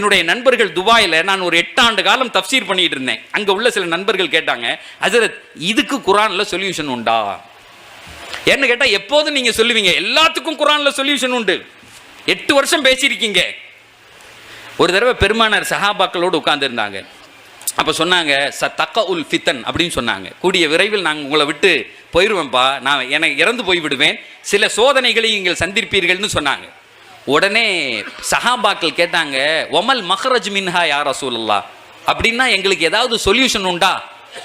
என்னுடைய நண்பர்கள் துபாயில் நான் ஒரு எட்டாண்டு காலம் தப்சீர் பண்ணிட்டு இருந்தேன். அங்கே உள்ள சில நண்பர்கள் கேட்டாங்க ஹசரத் இதுக்கு குரானில் சொல்யூஷன் உண்டா? என்ன கேட்டால் எப்போதும் நீங்கள் சொல்லுவீங்க. எல்லாத்துக்கும் குரானில் சொல்யூஷன் உண்டு. எட்டு வருஷம் பேசியிருக்கீங்க. ஒரு தடவை பெருமானார் சஹாபாக்களோடு உட்கார்ந்துருந்தாங்க. அப்போ சொன்னாங்க ச தக்க உல் ஃபித்தன் அப்படின்னு சொன்னாங்க. கூடிய விரைவில் நாங்கள் உங்களை விட்டு போயிடுவேன்ப்பா நான் எனக்கு இறந்து போய் விடுவேன் சில சோதனைகளை நீங்கள் சந்திப்பீர்கள்னு சொன்னாங்க. உடனே சஹாபாக்கள் கேட்டாங்க ஒமல் மஹரஜ் மின்ஹா யார் ரசூலல்லா அப்படின்னா எங்களுக்கு ஏதாவது சொல்யூஷன் உண்டா?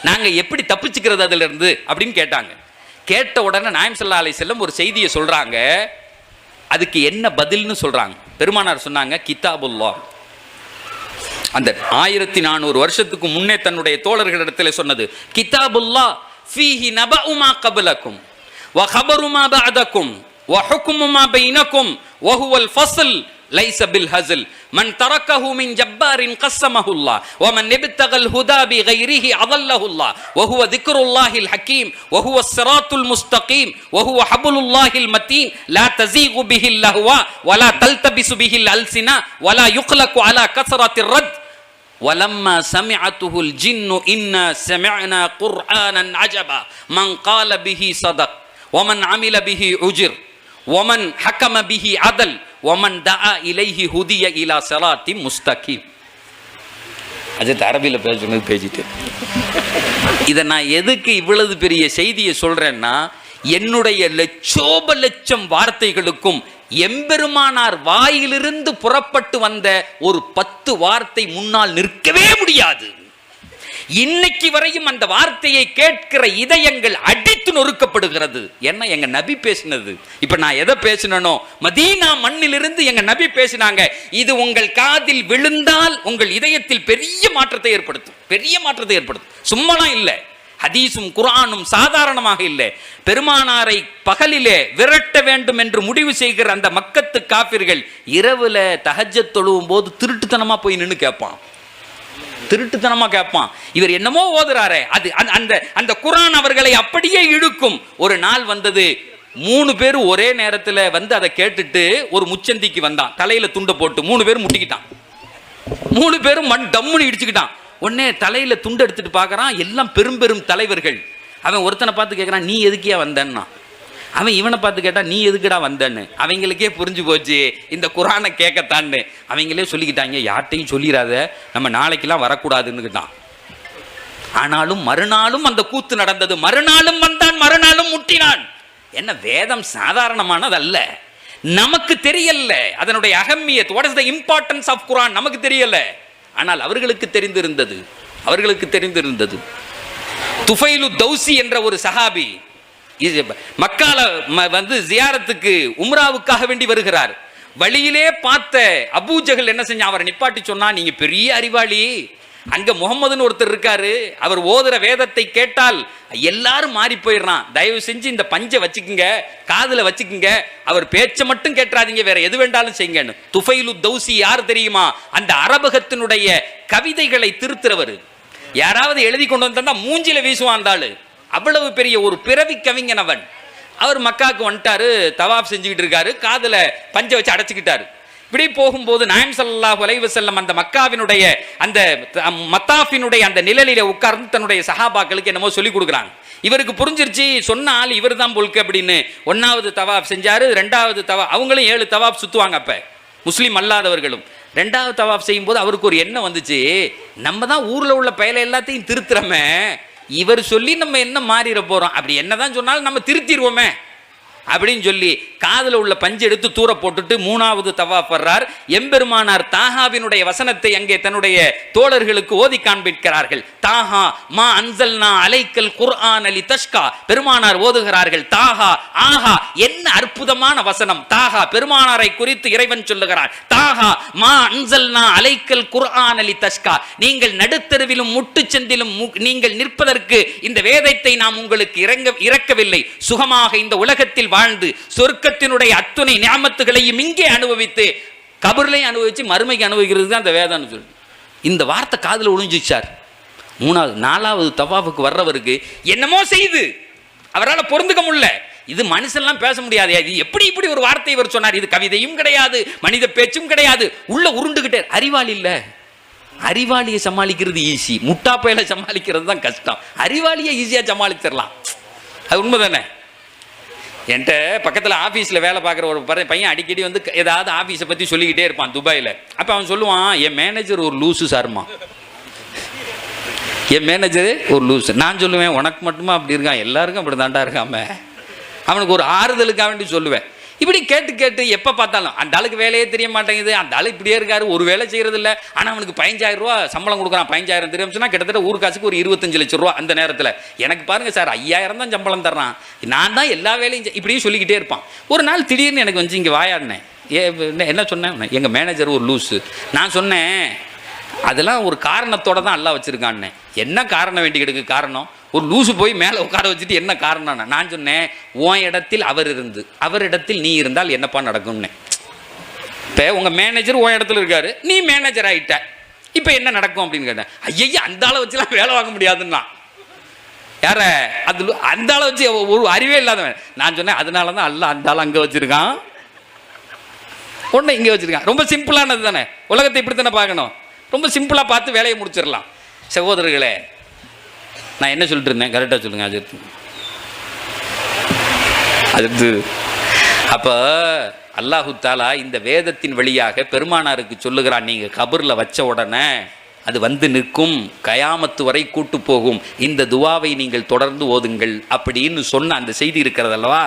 நாங்கள் எப்படி தப்பிச்சுக்கிறது அதிலிருந்து? அப்படின்னு கேட்டாங்க. கேட்ட உடனே நாயம் சல்லா அலை செல்லம் ஒரு செய்தியை சொல்கிறாங்க அதுக்கு என்ன பதில்னு சொல்கிறாங்க பெருமானார் சொன்னாங்க கிதாபுல்லா அந்த ஆயிரத்தி நானூறு வருஷத்துக்கு முன்னே தன்னுடைய தோழர்களிடத்தில் சொன்னது கிதாபுல்லா ஃபீஹி நபஉமா கபலக்கும் வ கபருமா பஅதக்கும் வ ஹுக்முமா பைனக்கும் وهو الفصل ليس بالهزل. من تركه من جبار قسمه الله ومن ابتغى الهدى بغيره أضله الله. وهو ذكر الله الحكيم وهو الصراط المستقيم وهو حبل الله المتين. لا تزيغ به اللهو ولا تلتبس به الألسنة ولا يقلق على كثرة الرد. ولما سمعته الجن إنا سمعنا قرآنا عجبا. من قال به صدق ومن عمل به أجر. ஒமன் ஹக்கம பிஹி அதல் ஒமன் த இலைஹி ஹுதிய இலா சலாத்தி முஸ்தகி அஜித் அரபியில் பேசுனது பேசிட்டு. இதை நான் எதுக்கு இவ்வளவு பெரிய செய்தியை சொல்கிறேன்னா என்னுடைய லட்சோப லட்சம் வார்த்தைகளுக்கும் எம்பெருமானார் வாயிலிருந்து புறப்பட்டு வந்த ஒரு பத்து வார்த்தை முன்னால் நிற்கவே முடியாது. இன்னைக்கு வரையும் அந்த வார்த்தையை கேட்கிற இதயங்கள் அடித்து நொறுக்கப்படுகிறது. என்ன எங்க நபி பேசினது? இப்ப நான் எதை பேசினோ மதீனா மண்ணிலிருந்து எங்க நபி பேசினாங்க. இது உங்கள் காதில் விழுந்தால் உங்கள் இதயத்தில் பெரிய மாற்றத்தை ஏற்படுத்தும். பெரிய மாற்றத்தை ஏற்படுத்தும். சும்மாலாம் இல்லை. ஹதீஸும் குரானும் சாதாரணமாக இல்லை. பெருமானாரை பகலிலே விரட்ட வேண்டும் என்று முடிவு செய்கிற அந்த மக்கத்து காப்பிர்கள் இரவுல தகஜ தொழுவும் போது திருட்டுத்தனமா போய் நின்று கேட்பான். திருட்டுத்தனமாக கேட்பான் இவர் என்னமோ ஓதுறாரு. அது அந்த- அந்த அந்த குரான் அவர்களை அப்படியே இழுக்கும். ஒரு நாள் வந்தது மூணு பேர் ஒரே நேரத்தில் வந்து அதை கேட்டுட்டு ஒரு முச்சந்திக்கு வந்தான். தலையில துண்டை போட்டு மூணு பேரும் முட்டிக்கிட்டான். மூணு பேரும் மண் டம்முன்னு இடிச்சுக்கிட்டான். உடனே தலையில துண்டு எடுத்துட்டு பார்க்குறான். எல்லாம் பெரும் பெரும் தலைவர்கள். அவன் ஒருத்தனை பார்த்து கேட்குறான் நீ எதுக்கியா வந்தேன்னா? அவன் இவனை பார்த்து கேட்டா நீ எதுக்குடா வந்தேன்னு? அவங்களுக்கே புரிஞ்சு போச்சு. இந்த குரானை கேட்கத்தான்னு அவங்களே சொல்லிக்கிட்டாங்க யார்ட்டையும் சொல்லிடாத நம்ம நாளைக்கெல்லாம் வரக்கூடாதுன்னுக்கிட்டான் ஆனாலும் மறுநாளும் அந்த கூத்து நடந்தது. மறுநாளும் வந்தான் மறுநாளும் முட்டினான். என்ன வேதம் சாதாரணமானது அல்ல நமக்கு தெரியல. அதனுடைய அகமியத் what is the importance of Quran நமக்கு தெரியல. ஆனால் அவர்களுக்கு தெரிந்திருந்தது. அவர்களுக்கு தெரிந்திருந்தது. துஃபைலு தௌசி என்ற ஒரு சஹாபி இது மக்கால ம- வந்து ஜியாரத்துக்கு உம்ராவுக்காக வேண்டி வருகிறார். வழியிலே பார்த்த அபூஜகல் என்ன செஞ்சா அவரை நிப்பாட்டி சொன்னா நீங்க பெரிய அறிவாளி. அங்க முகமதுன்னு ஒருத்தர் இருக்காரு. அவர் ஓதுற வேதத்தை கேட்டால் எல்லாரும் மாறி போயிடுறான். தயவு செஞ்சு இந்த பஞ்சை வச்சுக்குங்க காதுல வச்சுக்குங்க. அவர் பேச்சை மட்டும் கேட்டுறாதீங்க. வேற எது வேண்டாலும் செய்யுங்கன்னு. துஃபைலு தௌசி யார் தெரியுமா? அந்த அரபகத்தினுடைய கவிதைகளை திருத்துறவர். யாராவது எழுதி கொண்டு வந்தா மூஞ்சில வீசுவான் அந்த ஆளு. அவ்வளவு பெரிய ஒரு பிறவி கவிஞன் அவன் அவர் மக்காவுக்கு வந்துட்டாரு தவாப் செஞ்சுக்கிட்டு இருக்காரு காதில் பஞ்ச வச்சு அடைச்சிக்கிட்டாரு. இப்படி போகும்போது நாயம் சல்லாஹ் அலைஹி செல்லம் அந்த மக்காவினுடைய அந்த மத்தாஃபினுடைய அந்த நிழலில உட்கார்ந்து தன்னுடைய சஹாபாக்களுக்கு என்னமோ சொல்லி கொடுக்குறாங்க. இவருக்கு புரிஞ்சிருச்சு சொன்ன ஆள் இவர் தான் பொழுக்கு அப்படின்னு. ஒன்னாவது தவாப் செஞ்சாரு ரெண்டாவது தவா அவங்களும் ஏழு தவாப் சுத்துவாங்க அப்ப. முஸ்லீம் அல்லாதவர்களும். ரெண்டாவது தவாப் செய்யும்போது அவருக்கு ஒரு எண்ணம் வந்துச்சு நம்ம தான் ஊர்ல உள்ள பயலை எல்லாத்தையும் திருத்துறமே. இவர் சொல்லி நம்ம என்ன மாறிட போறோம்? அப்படி என்னதான் சொன்னாலும் நம்ம திருத்திடுவோமே அப்படின்னு சொல்லி காதுல உள்ள பஞ்சு எடுத்து தூர போட்டுட்டு மூணாவது தவா படுறார் எம்பெருமானார் தாஹாவினுடைய வசனத்தை அங்கே தன்னுடைய தோழர்களுக்கு ஓதி காண்பிக்கிறார்கள். தாஹா மா அன்சல்னா அலைக்கல் குர்ஆன் அலி தஷ்கா. பெருமானார் ஓதுகிறார்கள் தாஹா ஆஹா என்ன அற்புதமான வசனம். தாஹா பெருமானாரை குறித்து இறைவன் சொல்லுகிறார். தாஹா மா அன்சல்னா அலைக்கல் குர்ஆன் அலி தஷ்கா. நீங்கள் நடுத்தருவிலும் முட்டுச்சந்திலும் மு- நீங்கள் நிற்பதற்கு இந்த வேதத்தை நாம் உங்களுக்கு இறங்க இறக்கவில்லை. சுகமாக இந்த உலகத்தில் வாழ்ந்து சொர்க்கத்தினுடைய அத்துணை ஞாபத்துகளையும் இங்கே அனுபவித்து கபர்லையும் அனுபவிச்சு மறுமைக்கு அனுபவிக்கிறது தான் அந்த வேதம்னு சொல்லி. இந்த வார்த்தை காதில் ஒழிஞ்சிச்சார் மூணாவது நாலாவது தவாஃபுக்கு வர்றவருக்கு என்னமோ செய்து. அவரால் பொருந்துக்க முடியல. இது மனுஷன்லாம் பேச முடியாது. இது எப்படி இப்படி ஒரு வார்த்தை இவர் சொன்னார்? இது கவிதையும் கிடையாது மனித பேச்சும் கிடையாது. உள்ள உருண்டுகிட்டே அறிவாளி இல்லை. அறிவாளியை சமாளிக்கிறது ஈஸி முட்டாப்பையில சமாளிக்கிறது தான் கஷ்டம். அறிவாளியை ஈஸியாக சமாளிச்சிடலாம். அது உண்மை தானே என்கிட்ட பக்கத்தில் ஆஃபீஸில் வேலை பார்க்குற ஒரு பையன் அடிக்கடி வந்து ஏதாவது ஆஃபீஸை பற்றி சொல்லிக்கிட்டே இருப்பான் துபாயில். அப்போ அவன் சொல்லுவான் என் மேனேஜர் ஒரு லூசு சார்மா என் மேனேஜரு ஒரு லூஸு நான் சொல்லுவேன் உனக்கு மட்டுமா அப்படி இருக்கான்? எல்லாருக்கும் அப்படி தாண்டா இருக்காம. அவனுக்கு ஒரு ஆறுதலுக்காக வேண்டி சொல்லுவேன். இப்படி கேட்டு கேட்டு எப்போ பார்த்தாலும் அந்த ஆளுக்கு வேலையே தெரிய மாட்டேங்குது. அந்த ஆள் இப்படியே இருக்காரு ஒரு வேலை செய்கிறது இல்லை ஆனால் அவனுக்கு பதினஞ்சாயிரம் ரூபா சம்பளம் கொடுக்குறான். பதினஞ்சாயிரம் தெரியும் சொன்னால் கிட்டத்தட்ட ஊர் காசுக்கு ஒரு இருபத்தஞ்சு லட்சம் ரூபா அந்த நேரத்தில். எனக்கு பாருங்க சார் ஐயாயிரம் தான் சம்பளம் தர்றான். நான் தான் எல்லா வேலையும் இப்படியும் சொல்லிக்கிட்டே இருப்பான். ஒரு நாள் திடீர்னு எனக்கு வந்து இங்கே வாயாடினேன். என்ன- என்ன சொன்னேன்? எங்கள் மேனேஜர் ஒரு லூஸு நான் சொன்னேன் அதெல்லாம் ஒரு காரணத்தோட தான் அல்லா வச்சிருக்கான்னு. என்ன காரணம் வேண்டிக்கிடுக்கு காரணம்? ஒரு லூசு போய் மேலே உட்கார வச்சுட்டு என்ன காரணம் நான் சொன்னேன் உன் இடத்தில் அவர் இருந்து அவரிடத்தில் நீ இருந்தால் என்னப்பா நடக்கும்னு? இப்போ உங்கள் மேனேஜர் உன் இடத்துல இருக்காரு நீ மேனேஜர் ஆகிட்ட இப்போ என்ன நடக்கும்? அப்படின்னு கேட்டேன். ஐயா அந்த ஆளை வச்சுலாம் வேலை வாங்க முடியாதுன்னா. யார? அது அந்த ஆளை வச்சு ஒரு அறிவே இல்லாதவன். நான் சொன்னேன் அதனால தான் அல்ல அந்த ஆள் அங்கே வச்சுருக்கான். ஒன்று இங்கே வச்சுருக்கான். ரொம்ப சிம்பிளானது தானே. உலகத்தை இப்படி தானே பார்க்கணும். ரொம்ப சிம்பிளாக பார்த்து வேலையை முடிச்சிடலாம். சகோதரர்களே நான் என்ன சொல்லிட்டு இருந்தேன்? கரெக்டாக சொல்லுங்கள் அஜித். அஜித்து அப்போ அல்லாஹு தாலா இந்த வேதத்தின் வழியாக பெருமானாருக்கு சொல்லுகிறான் நீங்கள் கபரில் வச்ச உடனே அது வந்து நிற்கும். கயாமத்து வரை கூட்டு போகும். இந்த துவாவை நீங்கள் தொடர்ந்து ஓதுங்கள். அப்படின்னு சொன்ன அந்த செய்தி இருக்கிறதல்லவா?